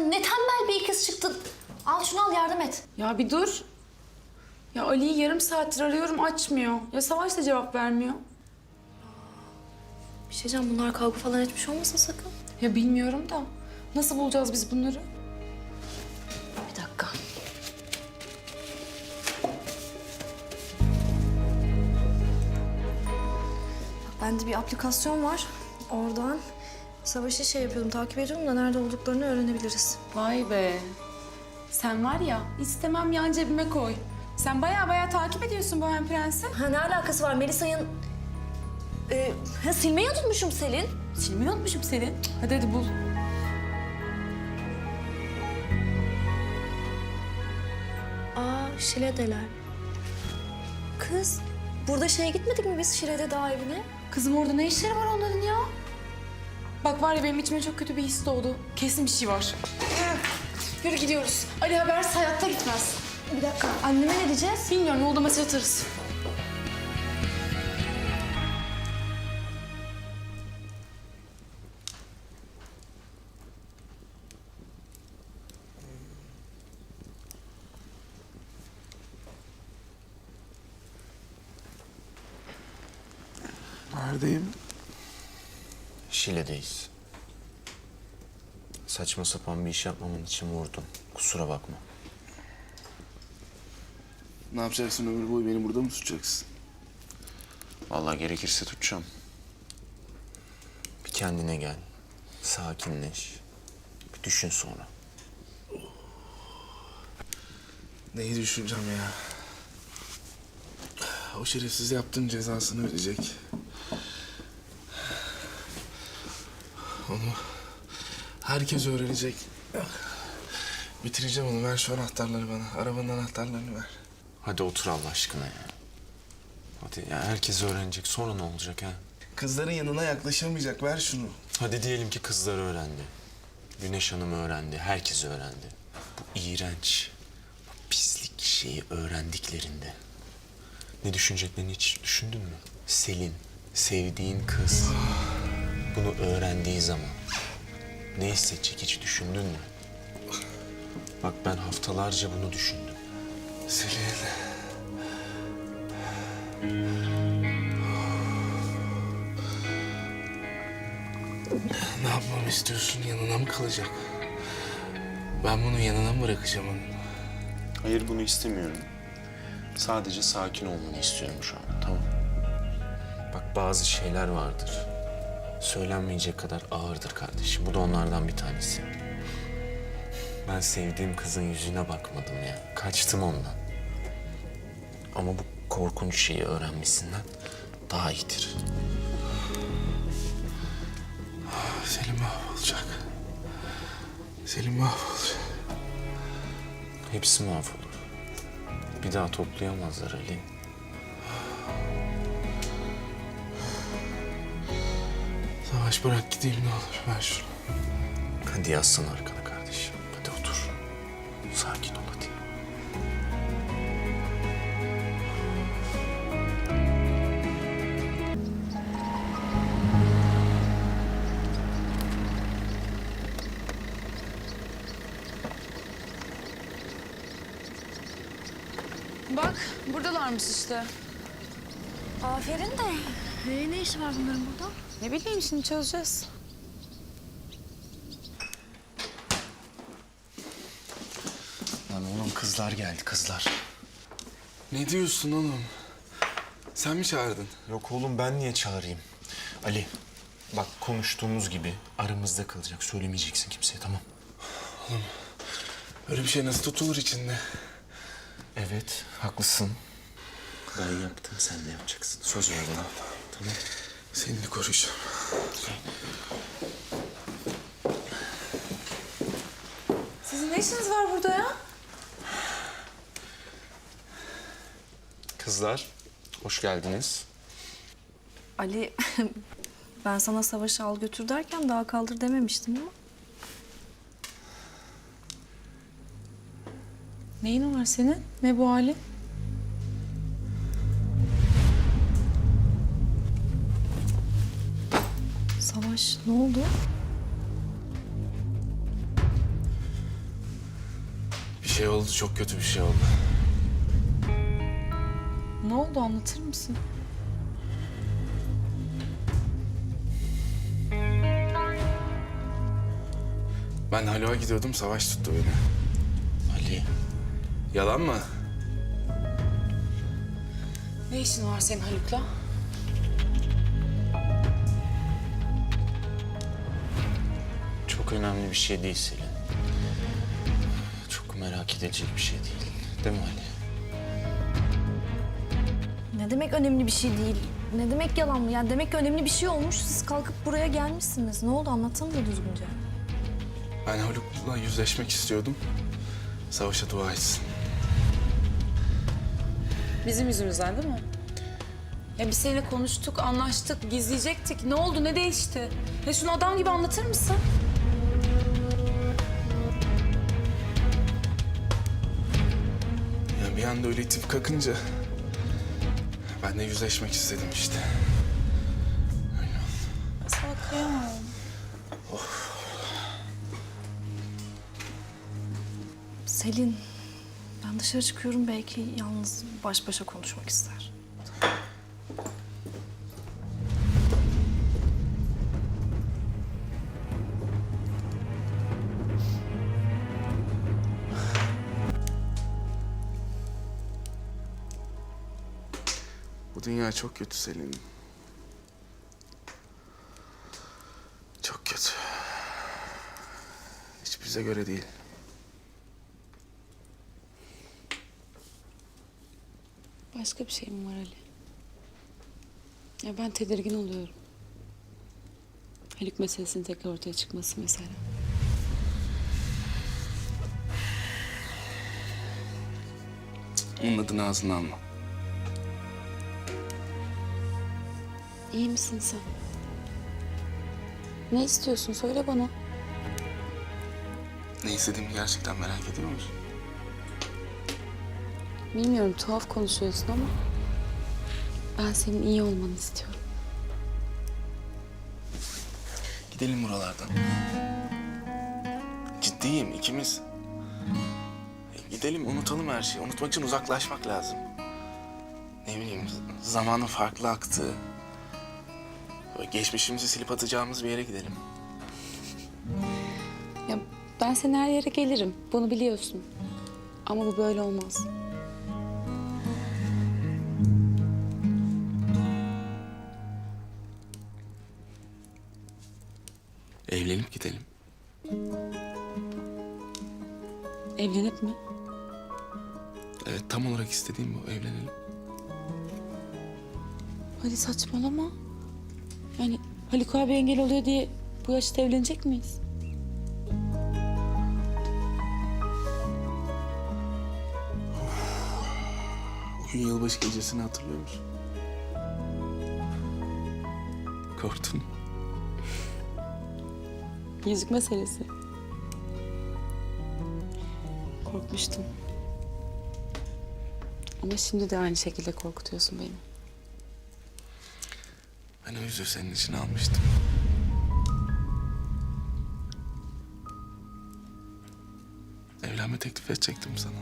sen ne tembel bir ikiz çıktın. Al şunu al yardım et. Ya bir dur. Ya Ali'yi yarım saattir arıyorum açmıyor. Ya Savaş da cevap vermiyor. Bir şey diyeceğim bunlar kavga falan etmiş olmasın sakın. Ya bilmiyorum da. Nasıl bulacağız biz bunları? Bir dakika. Bak bende bir aplikasyon var. Oradan savaşı şey yapıyordum, takip ediyorum da nerede olduklarını öğrenebiliriz. Vay be. Sen var ya istemem yan cebime koy. Sen baya baya takip ediyorsun Bohem Prens'i. Ha ne alakası var Melisa'nın... Ee, ha, silmeyi unutmuşum Selin. Silmeyi unutmuşum seni. Hadi hadi bul. Aa Şile'deler. Kız burada şeye gitmedik mi biz Şile'de dağ evine? Kızım orada ne işleri var onların ya? Bak var ya benim içime çok kötü bir his doğdu. Kesin bir şey var. Yürü gidiyoruz. Ali habersiz hayatta gitmez. Bir dakika anneme ne diyeceğiz? Bilmiyorum yolda mesaj atarız. Neredeyim? Şile'deyiz. Saçma sapan bir iş yapmamın için vurdum. Kusura bakma. Ne yapacaksın ömür boyu beni burada mı tutacaksın? Vallahi gerekirse tutacağım. Bir kendine gel. Sakinleş. Bir düşün sonra. Neyi düşüneceğim ya? O şerefsiz yaptığın cezasını verecek. Onu herkes öğrenecek. Bitireceğim onu. Ver şu anahtarları bana. Arabanın anahtarlarını ver. Hadi otur Allah aşkına ya. Hadi ya herkes öğrenecek. Sonra ne olacak ha? Kızların yanına yaklaşamayacak. Ver şunu. Hadi diyelim ki kızlar öğrendi. Güneş Hanım öğrendi. Herkes öğrendi. Bu iğrenç, bu pislik şeyi öğrendiklerinde ne düşüneceklerini hiç düşündün mü? Selin, sevdiğin kız bunu öğrendiği zaman ne hissedecek hiç düşündün mü? Bak ben haftalarca bunu düşündüm. Selin. Ne yapmamı istiyorsun? Yanına mı kalacak? Ben bunu yanına mı bırakacağım onu? Hayır bunu istemiyorum. Sadece sakin olmanı istiyorum şu an. Tamam. Bak bazı şeyler vardır. Söylenmeyecek kadar ağırdır kardeşim. Bu da onlardan bir tanesi. Ben sevdiğim kızın yüzüne bakmadım ya. Kaçtım ondan. Ama bu korkunç şeyi öğrenmesinden daha iyidir. Selim mahvolacak. Selim mahvolacak. Hepsi mahvolur. Bir daha toplayamazlar Ali. Savaş bırak gideyim ne olur. Ver şunu. Hadi yazsana arkana kardeşim. Hadi otur. Sakin ol hadi. Bak buradalarmış işte. Aferin de. Ee, ne işi var bunların burada? Ne bileyim şimdi çözeceğiz. Lan oğlum kızlar geldi kızlar. Ne diyorsun oğlum? Sen mi çağırdın? Yok oğlum ben niye çağırayım? Ali bak konuştuğumuz gibi aramızda kalacak. Söylemeyeceksin kimseye tamam. Öyle bir şey nasıl tutulur içinde? Evet haklısın. Ben yaptım sen de yapacaksın. Söz ver bana. Tamam. Seni koruyacağım. Sizin ne işiniz var burada ya? Kızlar hoş geldiniz. Ali ben sana savaşı al götür derken daha kaldır dememiştim ama. Neyin var senin? Ne bu hali? Ne oldu? Bir şey oldu, çok kötü bir şey oldu. Ne oldu anlatır mısın? Ben Halo'a gidiyordum, Savaş tuttu beni. Ali. Yalan mı? Ne işin var senin Haluk'la? Çok önemli bir şey değil Selin. Çok merak edilecek bir şey değil. Değil mi Ali? Ne demek önemli bir şey değil? Ne demek yalan mı? Yani demek ki önemli bir şey olmuş. Siz kalkıp buraya gelmişsiniz. Ne oldu anlatsana da düzgünce. Ben Haluk'la yüzleşmek istiyordum. Savaş'a dua etsin. Bizim yüzümüzden değil mi? Ya biz seninle konuştuk, anlaştık, gizleyecektik. Ne oldu, ne değişti? Ya şunu adam gibi anlatır mısın? Bir anda öyle itip kakınca... Ben de yüzleşmek istedim işte. Öyle oldu. Sana kıyamam. Selin, ben dışarı çıkıyorum. Belki yalnız baş başa konuşmak ister. Bu dünya çok kötü Selin. Çok kötü. Hiç bize göre değil. Başka bir şey mi var Ali? Ya ben tedirgin oluyorum. Haluk meselesinin tekrar ortaya çıkması mesela. Onun adını ağzına alma. İyi misin sen? Ne istiyorsun? Söyle bana. Ne istediğimi gerçekten merak ediyor musun? Bilmiyorum tuhaf konuşuyorsun ama ben senin iyi olmanı istiyorum. Gidelim buralardan. Ciddiyim ikimiz. E, Gidelim unutalım her şeyi. Unutmak için uzaklaşmak lazım. Ne bileyim zamanın farklı aktığı. Böyle geçmişimizi silip atacağımız bir yere gidelim. Ya ben senin her yere gelirim. Bunu biliyorsun. Ama bu böyle olmaz. Evlenip gidelim. Evlenip mi? Evet tam olarak istediğim bu evlenelim. Hadi saçmalama. Yani Haluk abi engel oluyor diye bu yaşta evlenecek miyiz? O gün yılbaşı gecesini hatırlıyor musun? Korktun mu? Yüzük meselesi. Korkmuştum. Ama şimdi de aynı şekilde korkutuyorsun beni. Ben o yüzüğü senin için almıştım. Evlenme teklif edecektim sana.